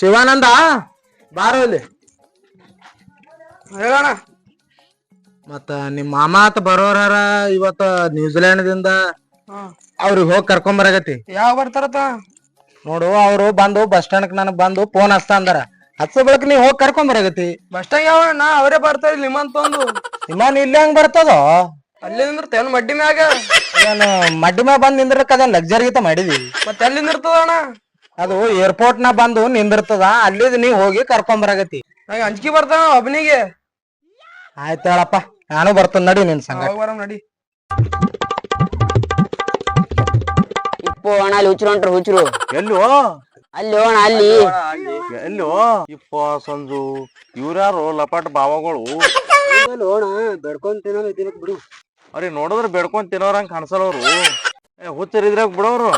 ಶಿವಾನಂದ ಬಾರೋ ಇಲ್ಲಿ. ಹೇಳೋಣ. ಮತ್ತ ನಿಮ್ ಮಾಮ ಆತ ಬರೋರಾರ ಇವತ್ತ ನ್ಯೂಜಿಲೆಂಡ್ ದಿಂದ ಅವ್ರಿಗೆ ಹೋಗಿ ಕರ್ಕೊಂಡ್ ಬರಾಗತಿ ಯಾವ ಬರ್ತಾರತ ನೋಡು ಅವ್ರು ಬಂದು ಬಸ್ ಸ್ಟ್ಯಾಂಡ್ ನನಗ್ ಬಂದು ಫೋನ್ ಹಚ್ತಾ ಅಂದಾರ. ಹಚ್ಚ ಬಳಕ ನೀವ್ ಹೋಗಿ ಕರ್ಕೊಂಡ್ ಬಸ್ ಸ್ಟ್ಯಾಂಗೆ ಯಾವ ನಾ ಅವರೇ ಬರ್ತಾರ ನಿಮ್ಮ ತಂದು ನಿಮ್ಮ ಇಲ್ಲಿ ಹೆಂಗ್ ಬರ್ತದೋ? ಅಲ್ಲಿ ನಿಂದಿರ್ತೇನ್ ಮಡ್ಡಿ ಮ್ಯಾಗ. ಏನು ಮಡ್ಡಿ ಮ್ಯಾಗ ಬಂದ್ ನಿಂದ್ರಕ್ ಅದ ಲಕ್ಸರಿ ಗೀತ ಮಾಡಿದಿ? ಮತ್ತೆ ಅಲ್ಲಿ ನಿಂದಿರ್ತದ ಅಣ್ಣ? ಅದು ಏರ್ಪೋರ್ಟ್ನ ಬಂದು ನಿಂದಿರ್ತದ ಅಲ್ಲಿದ್ ನೀ ಹೋಗಿ ಕರ್ಕೊಂಡ್ ಬರಾಗತಿ ನಂಗೆ ಅಂಜಿಕೆ ಬರ್ತಾನ ಒಬ್ಬನಿಗೆ ಆಯ್ತು ಹೇಳಪ್ಪ ನಾನು ಬರ್ತೇನೆ ನಡಿ ನಿನ್ ಸಂಗ ಬರಂ ನಡಿ. ಇಪ್ಪು ಅಣ್ಣ ಅಲ್ಲಿ ಹುಚ್ಚರು ಹೊಂಟ್ರು ಹುಚ್ಚರು ಎಲ್ಲೋ? ಅಲ್ಲಿ ಹೋಗೋಣ ಅಲ್ಲಿ. ಎಲ್ಲೋ? ಇಪ್ಪ ಸಂಜು ಇವ್ರ್ಯಾರು ಲಪಾಟ್ ಬಾವಗಳು? ಹೋಣ ಬೆಡ್ಕೊಂಡ್ ತಿನ್ನೋದು ತಿನ್ನಕ್ ಬಿಡು. ಅವ್ರಿ ನೋಡಿದ್ರೆ ಬೆಡ್ಕೊಂಡ್ ತಿನ್ನೋರಂಗ್ ಕಾಣಿಸಲ್ಲ ಅವರು. ಹುಚ್ಚರಿದ್ರಾಗ ಬಿಡೋರು.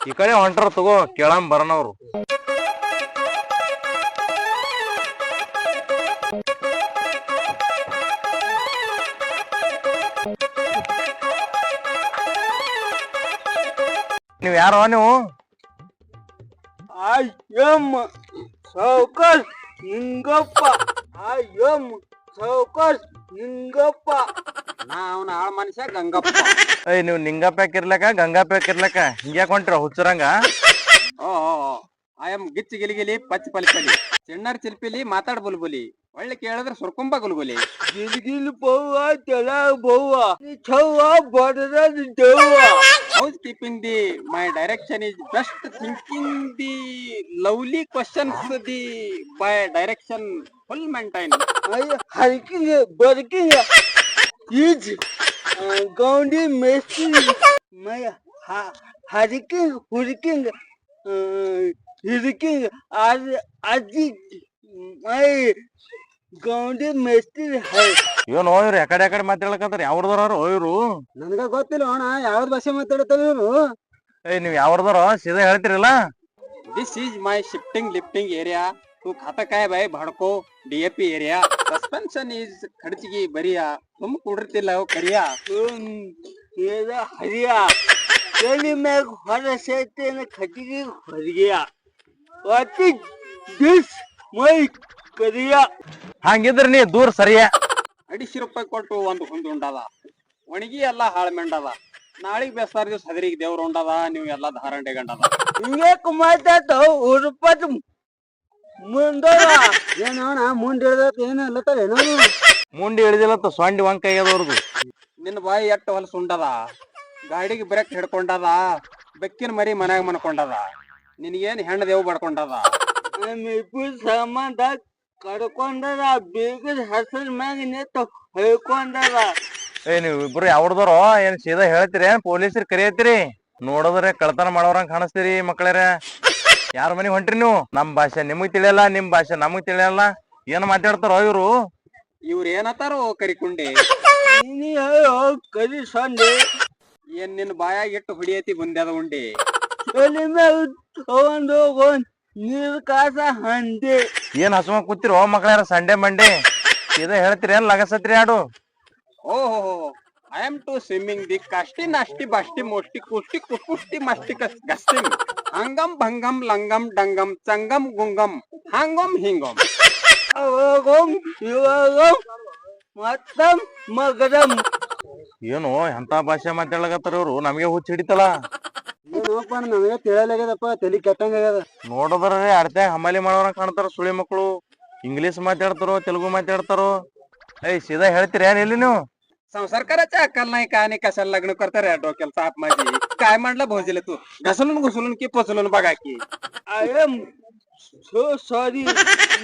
ಈ ಕಡೆ ಹೊಂಟ್ರ ತಗೋ ಕೇಳಂ ಬರೋಣ ಅವ್ರು. ನೀವ್ ಯಾರೋ ನೀವು? ಆಯಮ್ಮ ಸಾವ್ಕಾಸ್ ಹಿಂಗಪ್ಪ ಅಯ್ಯಮ್ಮ ಸಾವ್ಕಾಸ್ ನಿಂಗಪ್ಪ ನಾ ಅವನ ಆಳ ಮನುಷ್ಯ ಗಂಗಪ್ಪ ಏಯ್ ನೀವು ನಿಂಗಪ್ಪ ಇರ್ಲಕ ಗಂಗಪ್ಪ ಇರ್ಲಕ ಹಿಂಗ್ಯಾಕ್ ಹೊಂಟ್ರ ಹುಚ್ಚರಂಗ ಓ ಆಮ್ ಗಿಚ್ಚಿ ಗಿಲಿಗಿಲಿ ಪಚ್ ಪಲಿಪಲಿ ಪಲಿ ಚಿಣ್ಣರ್ ಚಿಲ್ಪಿಲಿ ಮಾತಾಡ್ ಬುಲ್ಬುಲಿ. ಒಳ್ಳೆ ಕೇಳಿದ್ರೆ ಸುರ್ಕುಂಬ ಗುಲ್ಗುಲಿ. ಗಿಲ್ಗಿಲ್ ಬವ್ವ ತೆಲ ಬವ್ವ. ಛವ್ವ ಬಡದ ದವ್ವ. House keeping the my direction is best thinking the lovely questions the by direction full maintain ಹರಿಕಿಂಗ್ ಬದುಕಿಂಗ್ ಈಜ್ ಗೌಂಡಿ ಮೇಸ್ತ್ರಿ. ಮೈ ಹರಿಕಿಂಗ್ ಹುರಿಕಿಂಗ್ ಇದಕ್ಕೆ ಅಜ್ಜಿ ಮೈ ಗೌಂಡಿ ಮೆಸ್ತಿ ಏನು ಇವ್ರು ಯಾಕಡೆ ಯಾಕಡೆ ಮಾತಾಡಕತ್ತಾರ ಯಾವ್ದಾರ ಹೋಯ್ರು ನನಗ ಗೊತ್ತಿಲ್ಲ ಅಣ್ಣ ಯಾವ್ದು ಭಾಷೆ ಮಾತಾಡ್ತಾರ ಇವರು? ಏ ನೀವು ಯಾವ್ದಾರ ಸೀದಾ ಹೇಳ್ತಿರಲ್ಲ? This is my shifting lifting area तू खाता काय बाय भाडको डीएपी एरिया ಸಸ್ಪೆನ್ಷನ್ ಈಸ್ ಖರ್ಚಿಗೆ ಬರಿಯ. ತುಂಬ ಕುಡಿರ್ತಿಲ್ಲ ಕರಿಯ. ಹರಿಯ. ಎಲ್ಲಿ ಮ್ಯಾಗ ಹೊರ ಸೇರ್ತೇನೆ ಖರ್ಚಿಗೆ ಹೊರಗೆಯ. ವಾಟ್ ಇಸ್ ದಿಸ್ ಮೈ ಕರಿಯ ಹಂಗಿದ್ರ ನೀ ದೂರ ಸರಿಯ? ಅಡಿಸಿ ರೂಪಾಯಿ ಕೊಟ್ಟು ಒಂದು ಹುಂದು ಉಂಡದ. ಒಣಗಿ ಎಲ್ಲ ಹಾಳು ಮೆಂಡದ. ನಾಳಿಗ್ ಬೇಸಾರ ದಿವಸ ಹದರಿಗೆ ದೇವ್ರು ಉಂಡದ ನೀವು ಎಲ್ಲ ಧಾರಂಡೆ ಗಂಡದ. ಹಿಂಗ್ಯಾಕ ಮಾತಾಡ್ತಾವ ಉರುಪತ್ ಮುಂದವ ಏನೋಣ ಮುಂದೆ ಹಿಡ್ದತ್ ಏನು ಅಲ್ಲತ್ತಲ್ಲ ಏನೋ ಮುಂಡಿ ಹಿಡಿದಿಲ್ಲತ್ತ ಸೊಂಡಿ ವಂಕ ಆಗ್ಯದವ್ರದು ನಿನ್ನ ಬಾಯಿ ಎಟ್ಟು ಹೊಲಸು ಉಂಡದ? ಗಾಡಿಗೆ ಬ್ರೇಕ್ ಹಿಡ್ಕೊಂಡದ? ಬೆಕ್ಕಿನ ಮರಿ ಮನ್ಯಾಗ ಮನ್ಕೊಂಡದ? ನಿನಗೇನ್ ಹೆಣ್ಣು ದೇವ್ ಬಡ್ಕೊಂಡದ? ನಮ್ಮಿಬ್ಬರು ಸಂಬಂಧ ಕಡ್ಕೊಂಡದ ಬೀಗದ ಹಸರ್ ಮ್ಯಾಗ ನಿಂತ ಹೇಳ್ಕೊಂಡದ ಏ ನೀವು ಇಬ್ರು ಯಾವ್ದಾರ ಏನ್ ಸೀದಾ ಹೇಳ್ತೀರಿ ಏನ್ ಪೊಲೀಸರು ಕರಿಯತ್ತೀರಿ? ನೋಡೋದ್ರೆ ಕಳ್ತನ ಮಾಡೋರಂಗ್ ಕಾಣಿಸ್ತೀರಿ ಮಕ್ಕಳೇರ ಯಾರ ಮನೆಗ್ ಹೊಂಟ್ರಿ ನೀವು? ನಮ್ ಭಾಷೆ ನಿಮಗ್ ತಿಳಿಯಲ್ಲ ನಿಮ್ ಭಾಷೆ ನಮಗ್ ತಿಳಿಯಲ್ಲ. ಏನ್ ಮಾತಾಡ್ತಾರೋ ಇವ್ರು? ಇವ್ರ ಏನತ್ತಾರೋ ಕರಿಕುಂಡಿ? ನೀನು ಹೇಳೋ ಕರಿ ಸೊಂಡೆ. ಏನ್ ನಿನ್ನ ಬಾಯಾಗಿಟ್ಟು ಹೊಡಿಯತಿ ಬಂದ್ಯಾದ ಉಂಡಿ? ಎಲ್ಲಿ ಮ್ಯಾಗ ತಗೊಂಡು ಹೋಗೊಂಡ್ ನೀರ್ ಕಾಸ ಹಂದಿ. ಏನ್ ಹಸುಮ ಕೂತಿರೋ ಮಕ್ಳ್ಯಾರ? Sunday Monday? ಇದ ಹೇಳ್ತೀರಿ ಏನ್ ಲಗಸತ್ರಿ ಆಡು? ಓಹೋ I am to swimming the ಕಷ್ಟಿ ನಷ್ಟಿ ಬಷ್ಟಿ ಮೋಷ್ಟಿ ಕುಷ್ಟಿ ಕುಷ್ಟಿ ಮಷ್ಟಿ ಕಸ್ ಗಸ್ಟಿಂಗ್ ಹಂಗಂ ಭಂಗಂ ಲಂಗಂ ಡಂಗಂ ಚಂಗಂ ಗುಂಗಂ ಹಂಗಂ ಹಿಂಗಂ ಅವಾಗಂ ಇವಾಗಂ ಮತ್ತಂ ಮಗದಂ ಏನು ಎಂತ ಭಾಷೆ ಮಾತಾಡ್ಲಕತ್ತಾರ ಇವ್ರು ನಮಗೆ ಹುಚ್ಚ ಹಿಡಿತಲ್ಲ. ಏನಪ್ಪ ನನಗೆ ತಿಳಿಯಲಾಗ್ಯದಪ್ಪ ತಲಿ ಕೆಟ್ಟಂಗಾಗ್ಯದ ನೋಡೋದ್ರ ಅಡ್ತ್ಯಾಗ ಹಮಾಲಿ ಮಾಡೋರಂಗ್ ಕಾಣ್ತಾರ ಸುಳಿ ಮಕ್ಕಳು ಇಂಗ್ಲಿಷ್ ಮಾತಾಡ್ತಾರೋ ತೆಲುಗು ಮಾತಾಡ್ತಾರೋ ಏಯ್ ಸೀದಾ ಹೇಳ್ತೀರಿ ಏನ್ ಇಲ್ಲಿ ನೀವು संसार करायचा अक्कल नाही काय नाही कशाला लग्न करता रे डोक्याला ताप माझी काय म्हणलं भाऊजीला तू घसलून घुसलून की पोचलून बघा की I am so sorry.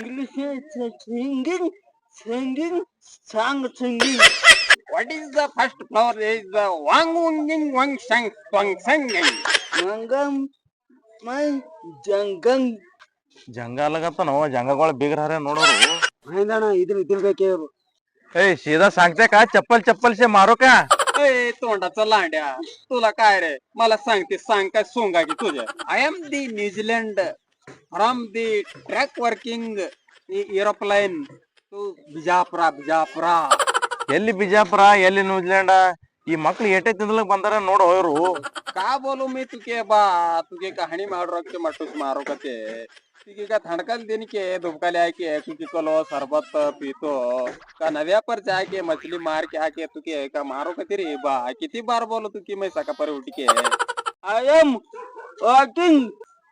English is singing song singing. What is the first flower? It is the wang wang wang sang wang singing. Mangam my jangang. ಜಂಗ ಅಲ್ಲಗತ್ತ ನಾವು ಜಂಗಗಳ ಬೀಗ್ರಹಾರ ನೋಡೋರು ಹೈದಣ್ಣ ಇದನ್ನ ತಿಳ್ಬೇಕೆ ಇವರು ಏ सीधा सांगते का चप्पल चप्पल से मारो का ए तोंडाचा लांड्या तुला काय रे मला सांगते सांग काय सोंगा की तुझ्या I am the New Zealand from the track working aeroplane Bijapur Bijapur ಎಲ್ಲಿ ಬಿಜಾಪುರ ಎಲ್ಲಿ ನ್ಯೂಜಿಲೆಂಡ ಈ ಮಕ್ಳು ಎಟ್ಟೆ ತಿಂದ್ಲಕ್ ಬಂದಾರ ನೋಡು ಅವರು ಕಾಬೋಲು ಮೀ ತುಕೆ ಬಾ ತುಗೆ ಕಹಣಿ ಮಾಡೋಕೆ ಮಟ್ಟಕ್ಕೆ ಮಾರೋಕತೆ ಈಗ ಥಣಕಲ್ ದಿನಕ್ಕೆ ದುಬ್ಕಲೆ ಹಾಕಿ ಕುಕಿಕೊಲೋ ಸರ್ಬತ್ ಪೀತೋ ಕ ನವ್ಯಾ ಪರ್ ಜಾಕೆ ಮಚ್ಲಿ ಮಾರ್ ಕೆ ಹಾಕಿ ತುಕೆ ಕ ಮಾರೋಕತಿರಿ ಬಾ ಕಿತಿ ಬಾರ್ ಬೋಲು ತುಕಿ ಮೈ ಸಕಪರಿ ಹುಟಿಕೆ I am walking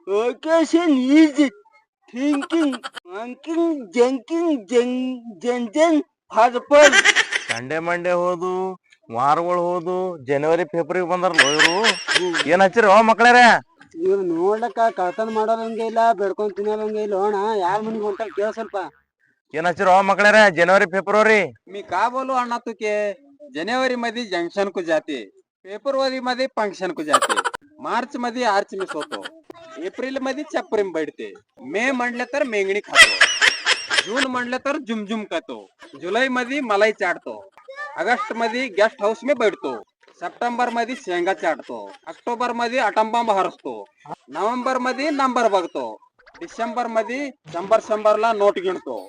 occasion Egypt मैं सका पर उठ के I am walking vacation is thinking, wanking, junking, jeng, jeng, jeng, purple. Sunday Monday ಹೋದು ವಾರಗಳು ಹೋದು ಜನವರಿ ಫೆಬ್ರವರಿ ಬಂದಾರಲ್ಲ ಇವ್ರು ಏನ್ ಹಚ್ಚಿರೋ ಮಕ್ಳ್ಯಾರ ಇವ್ರು ನೋಡ್ಲಕ್ಕ ಕಳ್ತನ ಮಾಡೋರಂಗೆ ಇಲ್ಲ ಬೆಡ್ಕೊಂಡ್ ತಿನ್ನೋರಂಗೆ ಇಲ್ಲ ಅಣ್ಣ ಯಾರ ಮನೆಗೆ ಹೊಂಟಾರ ಕೇಳ ಸ್ವಲ್ಪ ಏನ್ ಹಚ್ಚಿರೋ ಮಕ್ಳ್ಯಾರ ಜನವರಿ ಫೆಬ್ರವರಿ मी का बोलू अण्णा तुके जानेवारी मध्ये जंक्शन को जाते फेब्रुवारी मध्ये फंक्शन को जाते मार्च मध्ये आर्च मिस होतो एप्रिलमध्ये चप्रीम बैठते मे म्हणलं तर मेंगणी खातो. जून म्हणलं तर झुमझुम खातो. जुलै मध्ये मलाई चाटतो. ऑगस्टमध्ये गेस्ट हाऊस मी बैठतो सप्टेंबरमध्ये शेंगा चाटतो. ऑक्टोबरमध्ये अटंबांब हरसतो. नोव्हेंबरमध्ये नंबर बघतो. डिसेंबरमध्ये शंभर शंभरला नोट गिणतो.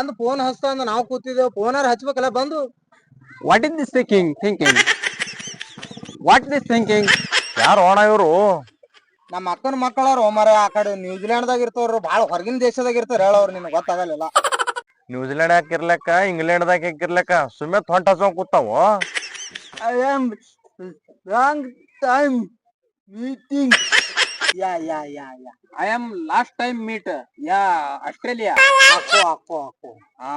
ಬಂದ್ ಫೋನ್ ಹಸ್ತ ಅಂದ ನಾವು ಕೂತಿದ್ದೇವೆ ಫೋನಾರ ಹಚ್ಬೇಕಲ್ಲ ಬಂದು. What is this thinking Thinking. What this thinking ಯಾರು ಓಣ ಇವರು? ನಮ್ಮ ಅಕ್ಕನ ಮಕ್ಕಳವ್ರು ಮರ ಆ ಕಡೆ ನ್ಯೂಜಿಲೆಂಡ್ದಾಗ ಇರ್ತವ್ರು ಭಾಳ ಹೊರಗಿನ ದೇಶದಾಗ ಇರ್ತಾರ ಹೇಳವ್ರು ನಿನಗೆ ಗೊತ್ತಾಗಲಿಲ್ಲ. ನ್ಯೂಜಿಲೆಂಡ್ ಹಾಕಿರ್ಲಕ್ಕ ಇಂಗ್ಲೆಂಡ್ ದಾಗ ಹಾಕಿರ್ಲಕ್ಕ ಸುಮ್ಮನೆ ತೊಂಟ ಹಚ್ಕೊಂಡ್ ಕೂತಾವ? I am long time meeting. Yeah, yeah yeah yeah. I am last time meet yeah Australia ಅಕ್ಕೋ ಅಕ್ಕೋ ಅಕ್ಕೋ ಹಾ.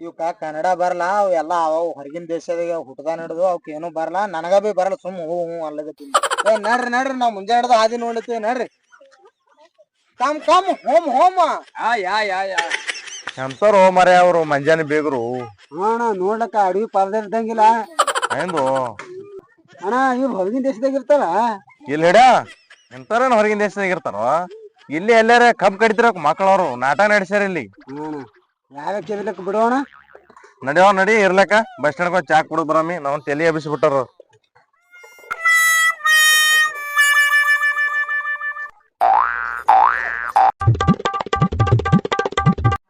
ಇವಕ್ಕ ಕನ್ನಡ ಬರಲ್ಲ ಅವು ಎಲ್ಲ ಅವು ಹೊರಗಿನ ದೇಶದಾಗ ಹುಟ್ಟದ ನಡೆದು ಅವಕ್ಕೆ ಏನು ಬರಲ್ಲ ನನಗ ಬಿ ಬರಲ್ಲ ಸುಮ್ ಹೂ ಹೂ ಅಲ್ಲದಿ ಏ ನಡ್ರಿ ನಡ್ರಿ ನಾವು ಮುಂಜಾನೆ ಹಿಡ್ದು ಹಾದಿ ನೋಡ್ಲತ್ತೀವಿ ನಡ್ರಿ. Come come home home. ಆ ಯಾ ಯಾ ಯಾ. ಎಂತವ್ರು ಮರೆ ಅವ್ರು ಮಂಜಾನೆ ಬೇಗರು. ಅಣ್ಣ ನೋಡ್ಲಕ್ಕ ಅಡವಿ ಪರ್ದೆ ಇದ್ದಂಗಿಲ್ಲ. ಎಂದು ಅಣ್ಣ ಇವ್ರು ಹೊರಗಿನ ದೇಶದಾಗ ಇರ್ತಾರ? ಇಲ್ಲಿ ಹಿಡ ಎಂತಾರ ಹೊರಗಿನ ದೇಶದಾಗ ಇರ್ತಾರೋ ಇಲ್ಲಿ ಎಲ್ಲಾರ ಕಬ್ ಕಡಿತಿರ ಮಕ್ಕಳವ್ರು ನಾಟಕ ನಡೆಸ್ಯಾರ ಇಲ್ಲಿ. ಯಾವ ಬಿಡೋಣ? ನಡಿಯೋ ನಡಿ ಇರ್ಲಕ್ಕ. ಬಸ್ ಸ್ಟ್ಯಾಂಡ್ ಚಾ ಕುಡಿದ್ ಬರಮಿ. ನಾವ್ ತಲೆ ಎಬ್ಬಿಸ್ಬಿಟ್ಟಾರ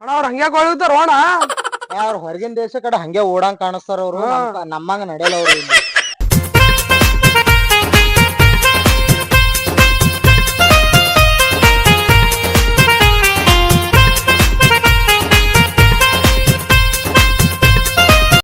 ಅಣ್ಣ ಅವ್ರ ಹಂಗೆ ಕೊಳಿತಾರ ಅಣ್ಣ ಅವ್ರ ಹೊರಗಿನ ದೇಶ ಕಡೆ ಹಂಗೆ ಓಡಂಗ್ ಕಾಣಿಸ್ತಾರ ಅವ್ರು. ನಮ್ಮಂಗ ನಡೆಯಲ್ಲ ಅವ್ರು ಇಲ್ಲಿ.